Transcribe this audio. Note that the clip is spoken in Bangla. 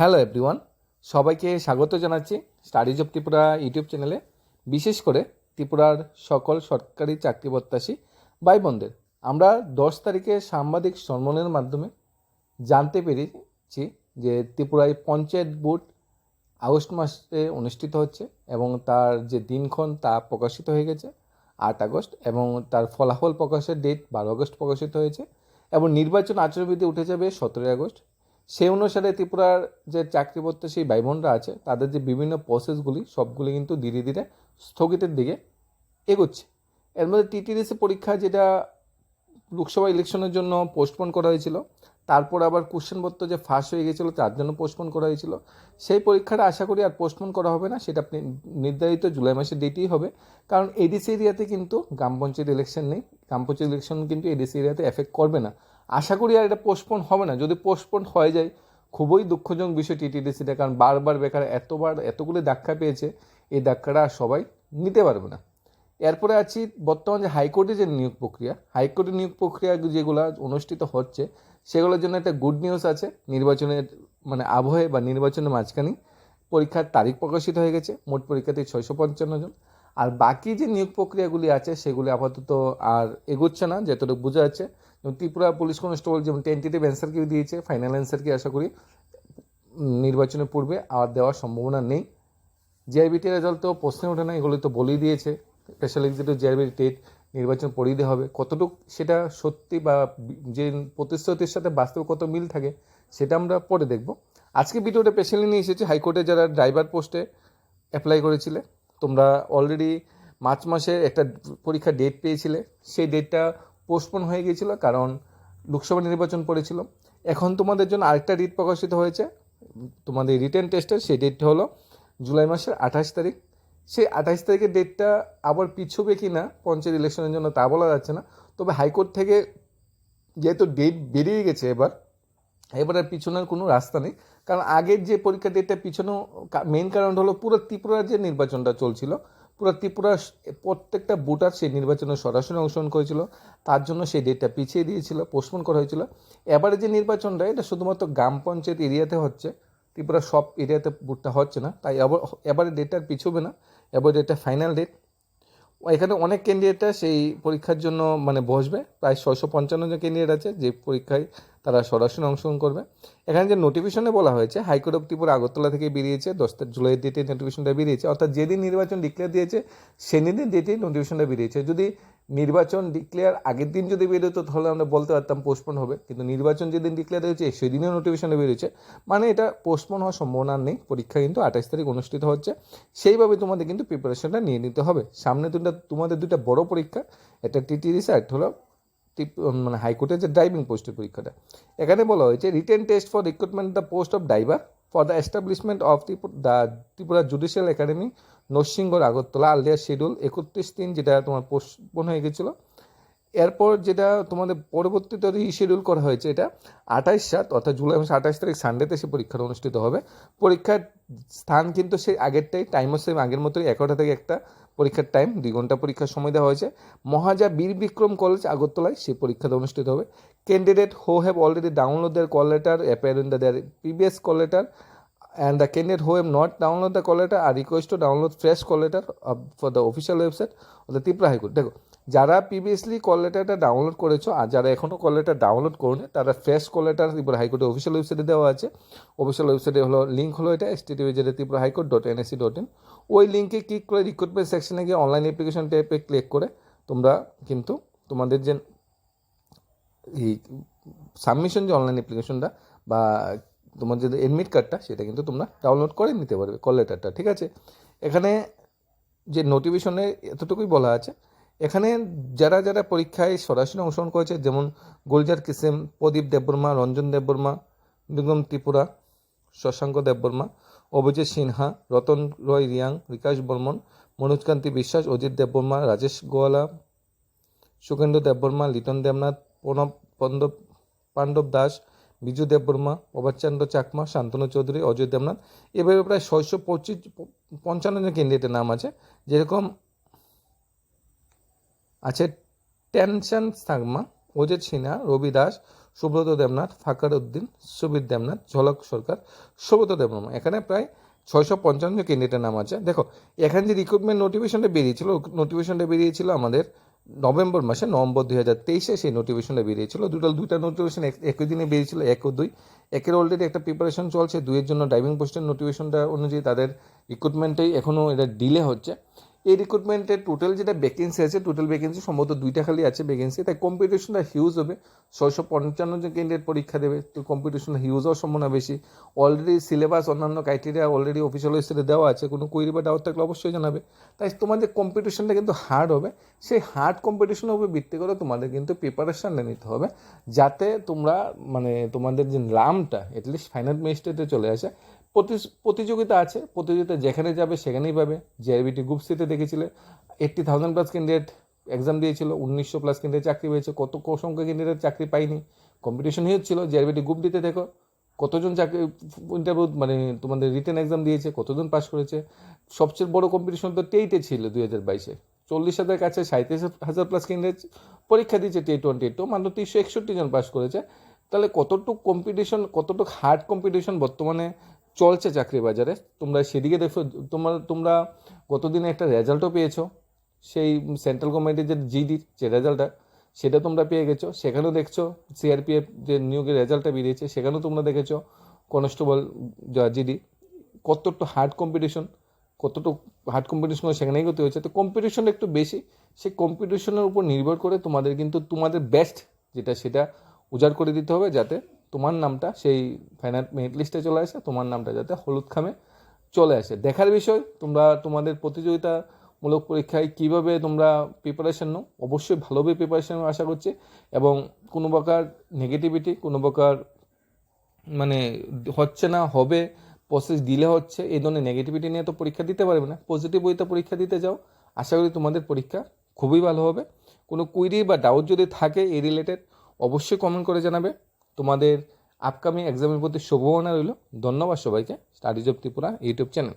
হ্যালো এভরিওয়ান সবাইকে স্বাগত জানাচ্ছি স্টাডিজ অফ ত্রিপুরা ইউটিউব চ্যানেলে বিশেষ করে ত্রিপুরার সকল সরকারি চাকরি প্রত্যাশী ভাই বোনদের আমরা দশ তারিখে সাংবাদিক সম্মেলনের মাধ্যমে জানতে পেরেছি যে ত্রিপুরায় পঞ্চায়েত ভোট আগস্ট মাসে অনুষ্ঠিত হচ্ছে এবং তার যে দিনক্ষণ তা প্রকাশিত হয়ে গেছে, আট আগস্ট, এবং তার ফলাফল প্রকাশের ডেট বারো আগস্ট প্রকাশিত হয়েছে, এবং নির্বাচন আচরণবিধি উঠে যাবে সতেরোই আগস্ট। সেই অনুসারে ত্রিপুরার যে চাকরি প্রত্যাশী ভাই বোনরা আছে, তাদের যে বিভিন্ন প্রসেসগুলি সবগুলি কিন্তু ধীরে ধীরে স্থগিতের দিকে এগোচ্ছে। এর মধ্যে টিটিডিসি পরীক্ষা যেটা লোকসভা ইলেকশনের জন্য পোস্টপোন করা হয়েছিল, তারপর আবার কোশ্চেনপত্র যে ফাঁস হয়ে গেছিল, তার জন্য পোস্টপোন করা হয়েছিল। সেই পরীক্ষাটা আশা করি আর পোস্টপোন করা হবে না, সেটা নির্ধারিত জুলাই মাসের ডেটেই হবে। কারণ এডিসি এরিয়াতে কিন্তু গ্রাম পঞ্চায়েত ইলেকশন নেই, গ্রাম পঞ্চায়েত ইলেকশন কিন্তু এডিসি এরিয়াতে এফেক্ট করবে না। আশা করি আর এটা পোস্টপোন হবে না। যদি পোস্টপোন হয়ে যায়, খুবই দুঃখজনক বিষয় টিটিডিসিটা, কারণ বারবার বেকার এতবার এতগুলো ধাক্কা পেয়েছে, এই ধাক্কাটা আর সবাই নিতে পারবে না। এরপরে আছি বর্তমান যে হাইকোর্টে যে নিয়োগ প্রক্রিয়া হাইকোর্টের নিয়োগ প্রক্রিয়া যেগুলো অনুষ্ঠিত হচ্ছে, সেগুলোর জন্য একটা গুড নিউজ আছে। নির্বাচনের মানে আবহে বা নির্বাচনের মাঝখানেই পরীক্ষার তারিখ প্রকাশিত হয়ে গেছে। মোট পরীক্ষাতে ছয়শো পঞ্চান্ন জন। আর বাকি যে নিয়োগ প্রক্রিয়াগুলি আছে, সেগুলি আপাতত আর এগোচ্ছে না, যতটুকু বোঝা যাচ্ছে। ত্রিপুরা পুলিশ কনস্টেবল যেমন টেন্টেটিভ অ্যান্সার কিউ দিয়েছে ফাইনাল অ্যান্সার কি আশা করি, নির্বাচনের পূর্বে আর দেওয়ার সম্ভাবনা নেই। জিআইবিটির রেজাল্ট তো প্রশ্নে ওঠে না, এগুলি তো বলেই দিয়েছে। স্পেশাল এক্সিকিউটিভ জিআইবি টেট নির্বাচন দেওয়া হবে। কতটুকু সেটা সত্যি বা যে প্রতিশ্রুতির সাথে বাস্তবে কত মিল থাকে, সেটা আমরা পরে দেখব। আজকে ভিডিওটা স্পেশালি নিয়ে এসেছি, হাইকোর্টে যারা ড্রাইভার পোস্টে অ্যাপ্লাই করেছিলে তোমরা অলরেডি মার্চ মাসে একটা পরীক্ষা ডেট পেয়েছিলে, সেই ডেটটা পোস্টপোন হয়ে গিয়েছিল কারণ লোকসভা নির্বাচন পড়েছিল। এখন তোমাদের জন্য আরেকটা ডেট প্রকাশিত হয়েছে, তোমাদের রিটেন টেস্টের সেই ডেটটা হলো জুলাই মাসের আঠাশ তারিখ। সেই আঠাশ তারিখের ডেটটা আবার পিছবে কি না পঞ্চায়েত ইলেকশনের জন্য তা বলা যাচ্ছে না। তবে হাইকোর্ট থেকে যেহেতু ডেট বেরিয়ে গেছে এবার এবার আর পিছনের কোনো রাস্তা নেই। কারণ আগের যে পরীক্ষা ডেটটা পিছনেও মেন কারণ হলো পুরো ত্রিপুরার যে নির্বাচনটা চলছিল, পুরো ত্রিপুরা প্রত্যেকটা ভোটার সেই নির্বাচনে সরাসরি অংশগ্রহণ করেছিল। তার জন্য সেই ডেটটা পিছিয়ে দিয়েছিল পোস্টপোন করা হয়েছিল। এবারে যে নির্বাচনটা, এটা শুধুমাত্র গ্রাম পঞ্চায়েত এরিয়াতে হচ্ছে। ত্রিপুরা সব এরিয়াতে ভোটটা হচ্ছে না। তাই এবার এবারে ডেটটা পিছবে না। এবার ডেটটা ফাইনাল ডেট এখানে অনেক ক্যান্ডিডেটরা সেই পরীক্ষার জন্য মানে বসবে। প্রায় ছয়শো পঞ্চান্ন জন ক্যান্ডিডেট আছে যে পরীক্ষায় তারা সরাসরি অংশগ্রহণ করবে। এখানে যে নোটিফিকেশনে বলা হয়েছে হাইকোর্ট অফ ত্রিপুরা আগরতলা থেকে বেরিয়েছে, দশ জুলাই ডেটে নোটিফিকেশনটা বেরিয়েছে। অর্থাৎ যেদিন নির্বাচন ডিক্লেয়ার দিয়েছে, সেদিন ডেটে নোটিফিকেশনটা বেরিয়েছে। যদি নির্বাচন ডিক্লেয়ার আগের দিন যদি বেরোতো তাহলে আমরা বলতে পারতাম পোস্টপোন হবে। কিন্তু নির্বাচন যেদিন ডিক্লেয়ার হয়েছে, সেদিনও নোটিফিকেশনে বেরোচ্ছে। মানে এটা পোস্টপোন হওয়ার সম্ভাবনা নেই। পরীক্ষা কিন্তু আঠাশ তারিখ অনুষ্ঠিত হচ্ছে। সেইভাবে তোমাদের কিন্তু প্রিপারেশনটা নিয়ে নিতে হবে। সামনে দুটা, তোমাদের দুটা বড় পরীক্ষা, একটা টিটিডিসি একটা হলো মানে হাইকোর্টের যে ড্রাইভিং পোস্টের পরীক্ষাটা। এখানে বলা হয়েছে written test for recruitment the post of driver for the establishment of the Tripura judicial academy Narsingarh Agartala Alia schedule একত্রিশ দিন যেটা তোমার পোস্টপোন হয়ে গেছিল। এরপর যেটা তোমাদের পরবর্তীতে শিডিউল করা হয়েছে এটা আঠাইশ সাত অর্থাৎ জুলাই মাসে আঠাশ তারিখ সানডেতে সে পরীক্ষাটা অনুষ্ঠিত হবে। পরীক্ষার স্থান কিন্তু সেই আগেরটাই টাইমও সেম আগের মতোই, এগারোটা থেকে একটা পরীক্ষার টাইম দুই ঘণ্টা পরীক্ষার সময় দেওয়া হয়েছে। মহাজা বীর বিক্রম কলেজ আগরতলায় সেই পরীক্ষাটা অনুষ্ঠিত হবে। Candidate who have already download their call letter appear in the their previous call letter and the candidate who have not download the requested to download fresh call letter of, for the official website of the Tripura high court দেখো যারা প্রিভিয়াসলি কল লেটারটা ডাউনলোড করেছ আর যারা এখনও কল লেটার ডাউনলোড করোনি, তারা ফ্রেশ কল লেটার ত্রিপুরা হাইকোর্টের অফিসিয়াল ওয়েবসাইটে দেওয়া আছে। অফিসিয়াল ওয়েবসাইটে হলো লিঙ্ক হলো এটা এস টিভি যেটা Tripura high court dot NIC dot in ওই লিঙ্কে ক্লিক করে রিক্রুটমেন্ট সেকশনে গিয়ে অনলাইন অ্যাপ্লিকেশন টাইপে ক্লিক করে তোমরা কিন্তু তোমাদের যে এই সাবমিশন যে অনলাইন অ্যাপ্লিকেশনটা বা তোমার যে এডমিট কার্ডটা সেটা কিন্তু তোমরা ডাউনলোড করে নিতে পারবে কল লেটারটা ঠিক আছে? এখানে যে নোটিফিকেশনে এতটুকুই বলা আছে এখানে যারা যারা পরীক্ষায় সরাসরি অংশগ্রহণ করেছে, যেমন গুলজার কিসেম, প্রদীপ দেববর্মা, রঞ্জন দেববর্মা নিগম ত্রিপুরা, শশাঙ্ক দেববর্মা, অভিজিৎ সিনহা, রতন রয় রিয়াং, বিকাশ বর্মন, মনোজকান্তি বিশ্বাস, অজিত দেববর্মা, রাজেশ গোয়ালা সুকেন্দ্র দেববর্মা, লিটন দেবনাথ, প্রণব পন্দব, পাণ্ডব দাস, বিজু দেববর্মা প্রভাতচন্দ্র চাকমা, শান্তনু চৌধুরী, অজয় দেবনাথ। এভাবে প্রায় ছয়শো পঁচিশ, পঞ্চান্ন জন ক্যান্ডিডেটের নাম আছে। যেরকম আছে, টেনশন সাংমা, অজিত সিনহা রবি দাস সুব্রত দেবনাথ ফাকার উদ্দিন সুবীর দেবনাথ, ঝলক সরকার, সুব্রত দেবনাথ এখানে প্রায় ছয়শো পঞ্চান্ন ক্যান্ডিডেটের নাম আছে। দেখো, এখানে যে রিক্রুটমেন্ট নোটিফিকেশনটা বেরিয়েছিল নোটিফিকেশনটা বেরিয়েছিল আমাদের নভেম্বর মাসে, নভেম্বর দুই হাজার তেইশে সেই নোটিফিকেশনটা বেরিয়েছিল। দুটো, দুইটা নোটিফিকেশন একই দিনে বেরিয়েছিল, এক ও দুই। একের অলরেডি একটা প্রিপারেশন চলছে, দুইয়ের জন্য ড্রাইভিং পোস্টের নোটিফিকেশনটা অনুযায়ী তাদের রিক্রুটমেন্টেই এখনও এটা ডিলে হচ্ছে। এই রিক্রুটমেন্টের টোটাল যেটা ভ্যাকেন্সি আছে টোটাল ভ্যাকেন্সি সম্ভবত দুইটা খালি আছে ভ্যাকেন্সি তাই কম্পিটিশনটা হিউজ হবে। ছয়শো পঞ্চান্ন জন ক্যান্ডিডেট পরীক্ষা দেবে, তো কম্পিটিশন হিউজ হওয়ার সম্ভাবনা বেশি। অলরেডি সিলেবাস অন্যান্য ক্রাইটেরিয়া অলরেডি অফিসিয়াল ওয়েবসাইটে দেওয়া আছে, কোনো কুইরি বা ডাউট থাকলে অবশ্যই জানাবে। তাই তোমাদের কম্পিটিশনটা কিন্তু হার্ড হবে। সেই হার্ড কম্পিটিশনের উপর ভিত্তি করে তোমাদের কিন্তু প্রিপারেশানটা নিতে হবে, যাতে তোমরা মানে তোমাদের যে নামটা এটলিস্ট ফাইনাল মিনিস্ট্রেটে চলে আসে প্রতিযোগিতা আছে, প্রতিযোগিতা যেখানে যাবে সেখানেই পাবে। জেআরবিটি গ্রুপ সিতে দেখেছিলে eighty thousand plus candidate exam দিয়েছিল, উনিশশো প্লাস ক্যান্ডিডেট চাকরি পেয়েছে। কত ক সংখ্যা ক্যান্ডিডেট চাকরি পায়নি। কম্পিটিশন হচ্ছিল জেআরবিটি গ্রুপ দিতে দেখো কতজন চাকরি ইন্টারভিউ মানে তোমাদের রিটেন এক্সাম দিয়েছে, কতজন পাস করেছে। সবচেয়ে বড় কম্পিটিশন তো টেইটে ছিল দুই হাজার বাইশে। চল্লিশ হাজার কাছে সাঁত্রিশ হাজার প্লাস ক্যান্ডিডেট পরীক্ষা দিয়েছে টি টোয়েন্টি টু মাত্র তিনশো একষট্টি জন পাস করেছে। তাহলে কতটুক কম্পিটিশন কতটুক হার্ড কম্পিটিশন বর্তমানে চলছে চাকরি বাজারে তোমরা সেদিকে দেখো তোমার, তোমরা গতদিনে একটা রেজাল্টও পেয়েছ। সেই সেন্ট্রাল গভর্নমেন্টের যে জিডির যে রেজাল্টটা সেটা তোমরা পেয়ে গেছো। সেখানেও দেখছ সিআরপিএফ যে নিয়োগের রেজাল্টটা বেরিয়েছে, সেখানেও তোমরা দেখেছ কনস্টেবল জিডি কতটুকু হার্ড কম্পিটিশন কতটুকু হার্ড কম্পিটিশন সেখানেই করতে হয়েছে। তো কম্পিটিশন একটু বেশি, সেই কম্পিটিশনের উপর নির্ভর করে তোমাদের কিন্তু তোমাদের বেস্ট যেটা, সেটা উজাড় করে দিতে হবে যাতে তোমার নামটা, সেই ফাইনাল মেরিট লিস্টে চলে আসে, তোমার নামটা যাতে হলুদ খামে চলে আসে। দেখার বিষয়, তোমরা তোমাদের প্রতিযোগিতামূলক পরীক্ষায় কীভাবে তোমরা প্রিপারেশন নাও, অবশ্যই ভালোভাবে প্রিপারেশন আশা করছি। এবং কোনো প্রকার নেগেটিভিটি কোনো প্রকার মানে হচ্ছে না, হবে প্রসেস ডিলে হচ্ছে, এই ধরনের নেগেটিভিটি নিয়ে তো পরীক্ষা দিতে পারবে না। পজিটিভ ওইতে পরীক্ষা দিতে যাও, আশা করি তোমাদের পরীক্ষা খুবই ভালো হবে। কোনো কুইরি বা ডাউট যদি থাকে এই রিলেটেড অবশ্যই কমেন্ট করে জানাবে। তোমাদের আপকামিং এক্সামের প্রতি শুভকামনা রইল। ধন্যবাদ সবাইকে। Studies of Tripura YouTube channel